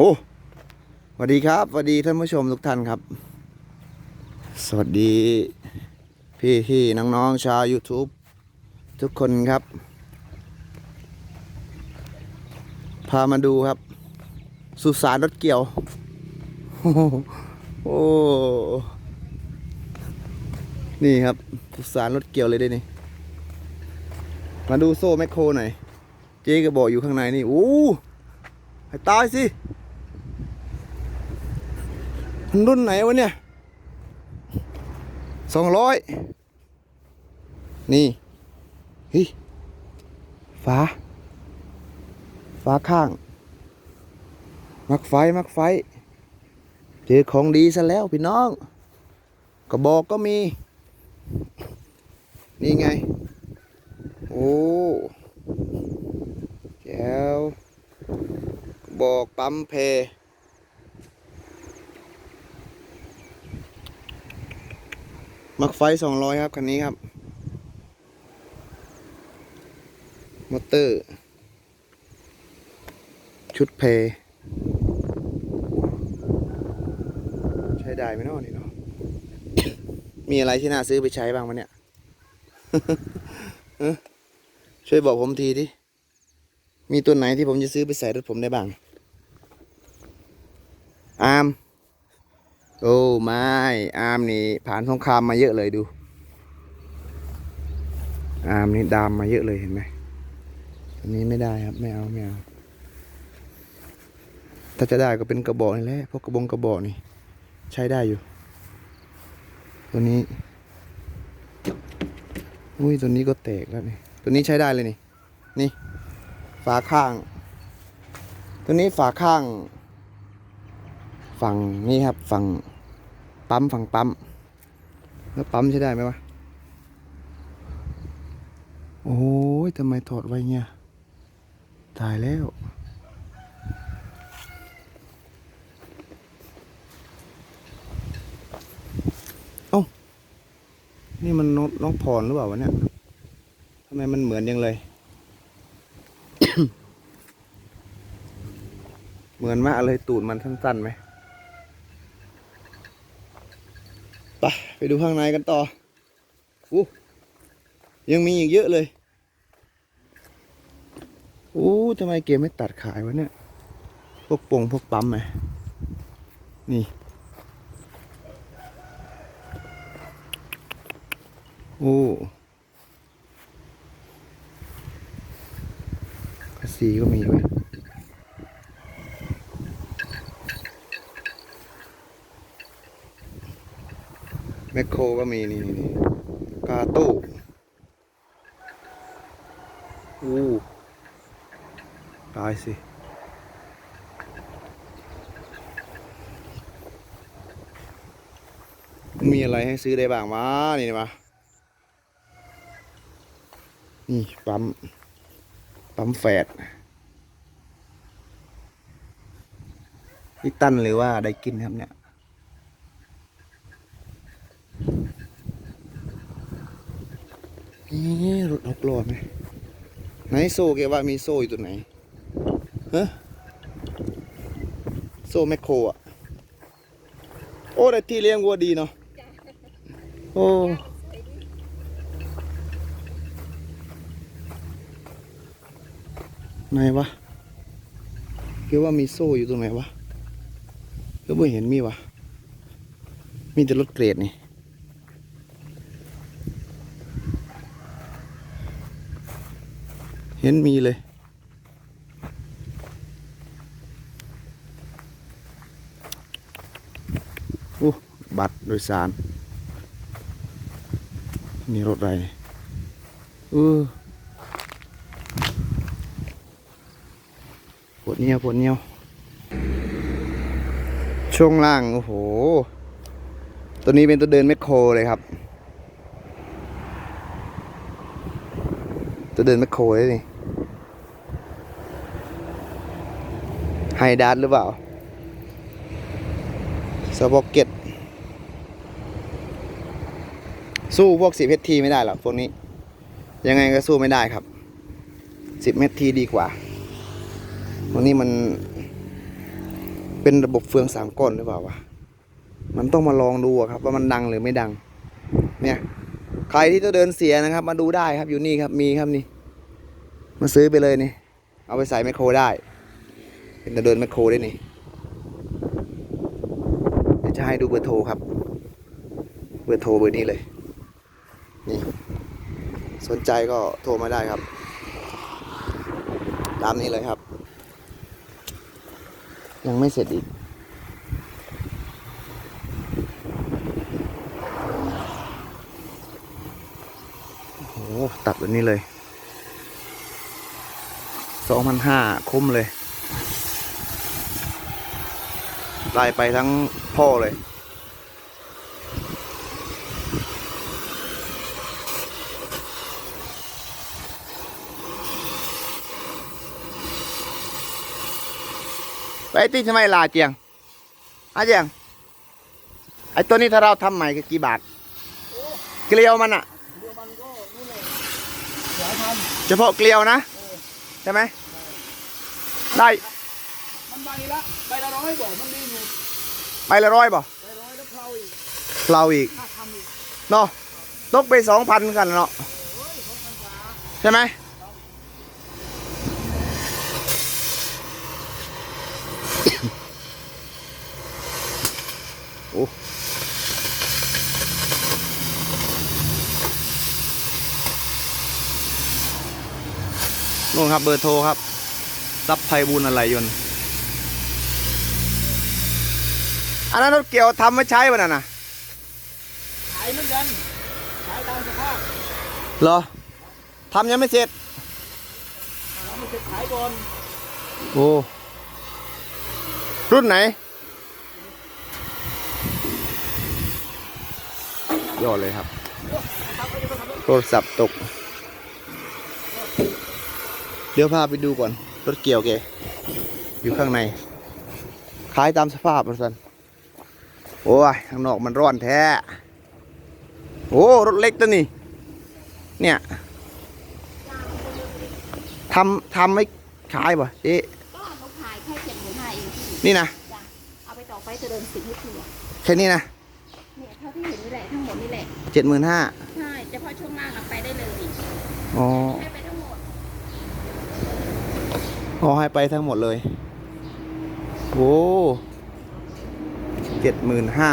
โอ้สวัสดีครับสวัสดีท่านผู้ชมทุกท่านครับ สวัสดี พี่พี่น้องๆชาว YouTube ทุกคนครับ พามาดูครับ สุสานรถเกี่ยว โอ้โหนี่ครับ สุสานรถเกี่ยวเลยได้นี่ มาดูโซ่แมคโครหน่อย เจ๊ก็บอกอยู่ข้างในนี่ โอ้ให้ตายสิ มันรุ่นไหนวะเนี่ยสองร้อยนี่เฮ้ยฟ้าฟ้าข้าง มักไฟ มักไฟ เจอของดีซะแล้วพี่น้อง กระบอกก็มี นี่ไง โอ้แก้วบอกปั๊มเพ มักไฟสองร้อยครับคันนี้ครับ มอเตอร์ ชุดเพใช้ได้ไหมเนาะนี่เนาะ มีอะไรที่น่าซื้อไปใช้บ้างวะเนี่ย ช่วยบอกผมทีดิ มีตัวไหนที่ผมจะซื้อไปใส่รถผมได้บ้าง อาร์ม โอ้ไม่อาร์มนี่ผ่านสงครามมาเยอะเลยดู อาร์มนี่ดามมาเยอะเลยเห็นไหมอันนี้ไม่ได้ครับไม่เอาไม่เอาถ้าจะได้ก็เป็นกระบอกนี่แหละพวกกระบองกระบอกนี่ ใช้ได้อยู่ ตัวนี้ อุ้ยตัวนี้ก็แตกแล้วนี่ตัวนี้ใช้ได้เลยนี่ นี่ ฝาข้าง ตัวนี้ฝาข้าง ฝั่งนี้ครับฝั่งปั๊มฝั่งปั๊มแล้วปั๊มใช้ได้ไหมวะ โอ้ยทำไมถอดไว้เงี้ยตายแล้วเอ้านี่มันน้องน้องพรหรือเปล่าวะเนี่ยทำไมมันเหมือนยังเลย เหมือนมากเลยตูดมันสั้นๆไหมไปไปดูข้างในกันต่ออู้ยังมีอีกเยอะเลยอู้ทำไมเกมไม่ตัดขายวะเนี่ย พวกปงพวกปั๊มไหมนี่ โอ้ภาษีก็มีด้วย คโคก็มีนี่กาโต้โอ้ตายสิมีอะไรให้ซื้อได้บ้างวะนี่มานี่ปั๊ม ปั๊มแฝดนี่ตั้นหรือว่าได้กินครับเนี่ย นี่รถหกล้อ ไหมไหนโซ่แกว่ามีโซ่อยู่ตัวไหนฮะโซ่แมคโครอะ โอ้ได้ที่เลี้ยงวัวดีเนาะโอ้ไหนวะเกว่ามีโซ่อยู่ตรงไหนวะก็ไม่เห็นมีวะ มีแต่รถเกรดนี่ ห็นมีเลย โอ้ บัตรโดยสาร นี่รถอะไรเออปวดเนี้ยวปวดเนี้ยว ช่วงล่าง โอ้โห ตัวนี้เป็นตัวเดินแมคโครเลยครับ ตัวเดินแมคโครเลยนี่ ไฮดัสหรือเปล่าสป็อกเก็ตสู้พวกสิบเมทีไม่ได้หรอกพวกนี้ ยังไงก็สู้ไม่ได้ครับสิบเมทีดีกว่าพวกนี้มัน เป็นระบบเฟืองสามก้อนหรือเปล่าวะมันต้องมาลองดูครับ ว่ามันดังหรือไม่ดัง เนี่ยใครที่จะเดินเสียนะครับ มาดูได้ครับอยู่นี่ครับมีครับนี่ มาซื้อไปเลยนี่ เอาไปใส่แมโครได้ เป็นจะเดินแมคโครได้นี่เดี๋ยวจะให้ดูเบอร์โทรครับ เบอร์โทรเบอร์นี้เลย นี่ สนใจก็โทรมาได้ครับ ตามนี้เลยครับ ยังไม่เสร็จอีกโอ้โหตัดแบบนี้เลยสองพันห้าคุ้มเลย ไล่ไปทั้งพ่อเลยไปที่ทำไมลาเจียงอาเจียง ไอ้ตัวนี้ถ้าเราทำใหม่ก็กี่บาท เกลียวมันอะเฉพาะเกลียวนะ ใช่ไหมได้ มันใบละใบละร้อยบอกมันดีอยู่ไปละร้อยบ่ใบร้อยแล้วเพลาอีกเราอีกค่าทำอีกเนาะตกไปสองพันกันเนาะใช่ไหมโอ้นู่นครับเบอร์โทรครับซับไพบูลอะไรยนต์ อันนั้นรถเกี่ยวทำไม่ใช้ป่ะน่ะนะขายเหมือนกันขายตามสภาพเหรอทำยังไม่เสร็จเราไม่เสร็จขายก่อนโอ้รุ่นไหนยอดเลยครับ โทรศัพท์ตก เดี๋ยวพาไปดูก่อน รถเกี่ยวแกอยู่ข้างใน ขายตามสภาพมันสัน โอ้ยข้างนอกมันร้อนแท้ โอ้รถเล็กตัวนี้ เนี่ยทำทำไม่ขายป่ะเอ๊ะก็เขาขายแค่เจ็ดหมื่นห้าเองพี่นี่นะจ้ะเอาไปต่อไฟจะเดินสิบให้ทัวแค่นี้นะเนี่ยเท่าที่เห็นนี่แหละทั้งหมดนี่แหละเจ็ดหมื่นห้าใช่เฉพาะช่วงล่างเราไปได้เลยอ๋อให้ไปทั้งหมดขอให้ไปทั้งหมดเลย โอ้ เจ็ดหมื่นห้า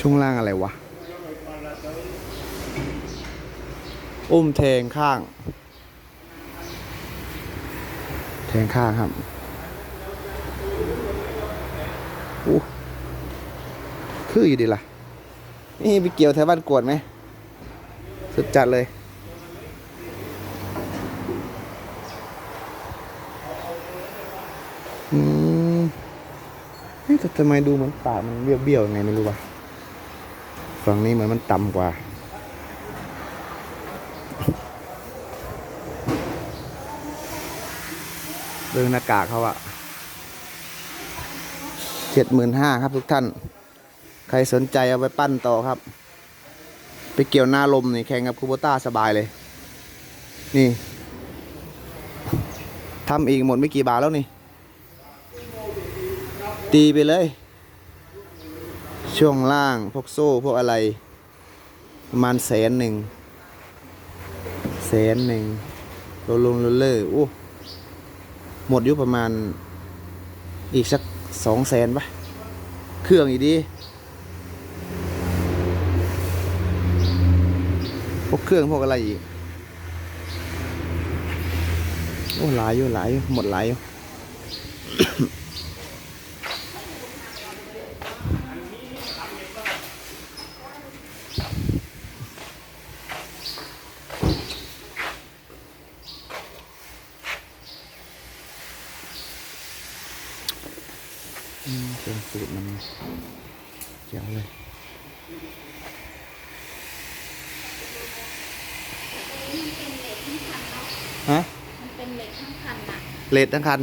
ช่วงล่างอะไรวะอุ้มแทงข้าง แทงข้างครับโอ้คืออยู่ดีล่ะ นี่ไปเกี่ยวแถวบ้านกวดไหม สุดจัดเลย อืมเฮ้ย แต่ทำไมดูเหมือนปากมันเบี้ยวๆยังไงไม่รู้ว่ะฝั่งนี้เหมือนมันต่ำกว่า เรื่องหน้ากากเขาอะเจ็ดหมื่นห้าครับทุกท่าน ใครสนใจเอาไปปั้นต่อครับ ไปเกี่ยวหน้าลมนี่แข่งกับคูโบต้าสบายเลย นี่ทำอีกหมดไม่กี่บาทแล้วนี่ ตีไปเลย ช่วงล่างพวกโซ่พวกอะไร ประมาณแสนหนึ่งแสนหนึ่งโรลงโรลเลอร์โอ้หมดอยู่ประมาณอีกสักสองแสนปะเครื่องอีกดีพวกเครื่องพวกอะไรอีกโอ้หลายอยู่หลายหมดหลายอยู่ เลททั้งคัน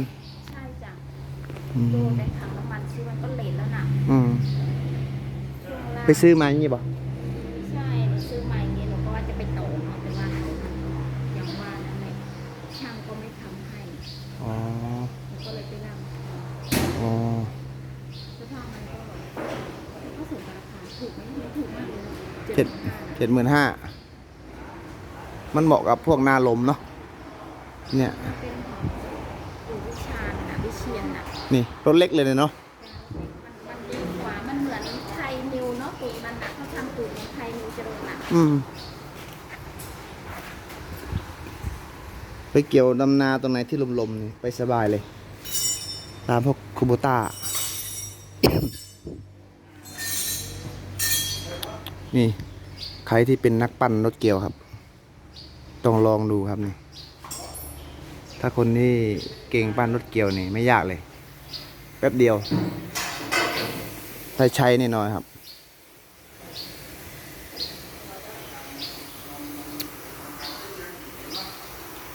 ใช่จ้ะอืโลม ในถังน้ำมันซื้อมันก็เลทแล้วน่ะอืมไปซื้อมาอย่างนี้บ่ใช่หนูซื้อมาอย่างนี้หนูก็ว่าจะไปโตเอาแต่ว่าอย่งว่านั่นแช่างก็ไม่ทำให้หนูก็เลยไปนั่เจ็ดหเจ็ดหมื่นห้า มันเหมาะกับพวกหน้าลมเนาะ เนี่ย เชียนน่ะนี่รถเล็กเลยเนาะมันมันดีกว่ามันเหมือนไทยนิวเนาะปู่นั่นน่ะเขาทำปู่เหมือนไทยนิวจรวดน่ะอืมไปเกี่ยวดำนาตรงไหนที่ลมๆนี่ไปสบายเลย ตามพวกคูโบต้า นี่ ใครที่เป็นนักปั้นรถเกี่ยวครับ ต้องลองดูครับนี่ ถ้าคนที่เก่งปั้นรถเกี่ยวนี่ไม่ยากเลย แป๊บเดียวใช้ใช้แน่น้อนครับ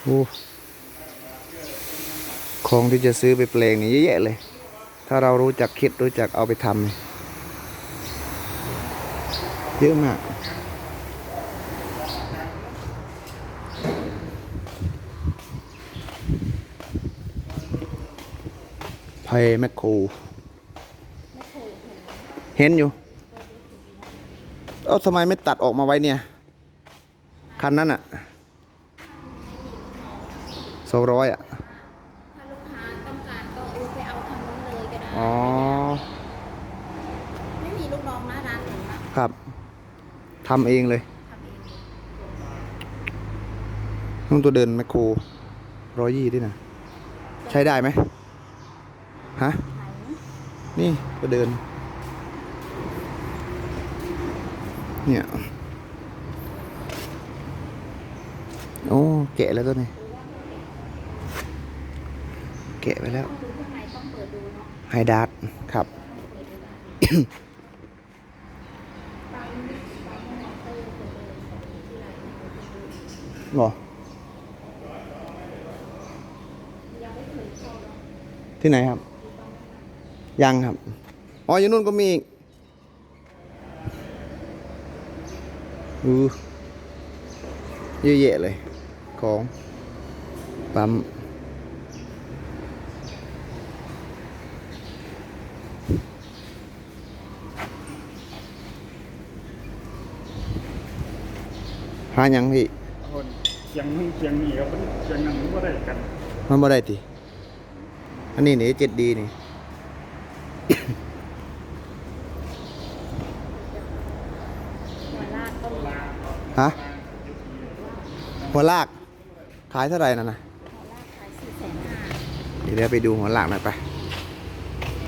โอ้ของที่จะซื้อไปแปลงนี่เยอะแยะเลย ถ้าเรารู้จักคิดรู้จักเอาไปทำเยอะมาก ไพแมคโครเห็นอยู่ เอ้าทำไมไม่ตัดออกมาไว้เนี่ย คันนั้นอะสองร้อยอะถ้าลูกค้าต้องการก็เออไปเอาทางนู้นเลยก็ได้อ๋อ ไม่มีลูกน้องหน้าร้านหนูน่ะครับ ทำเองเลยทำเองต้องตัวเดินแมคโครร้อยยี่ด้วยนะ ใช้ได้ไหม ฮะไหนนี่ตัวเดิน เนี่ย โอ้แกะแล้วตัวนี้ แกะไปแล้วต้องดูข้างในต้องเปิดดูเนาะไฮดาร์ดครับ หรอ ที่ไหนครับ ยังครับ อ๋ออยู่นู่นก็มีอีกอือเยอะแยะเลย ของปั๊มหาหยังพี่คนเสียงนึงเสียงนี่ครับมันเสียงนั้นมันก็ได้กัน มันบ่ได้ติอันนี้นี่เจ็ดดีนี่ หัวลากก็มีหัวลาก ฮะหัวลากขายเท่าไหร่นั่นนะขายสี่แสนห้าเดี๋ยวเราไปดูหัวลากหน่อยไป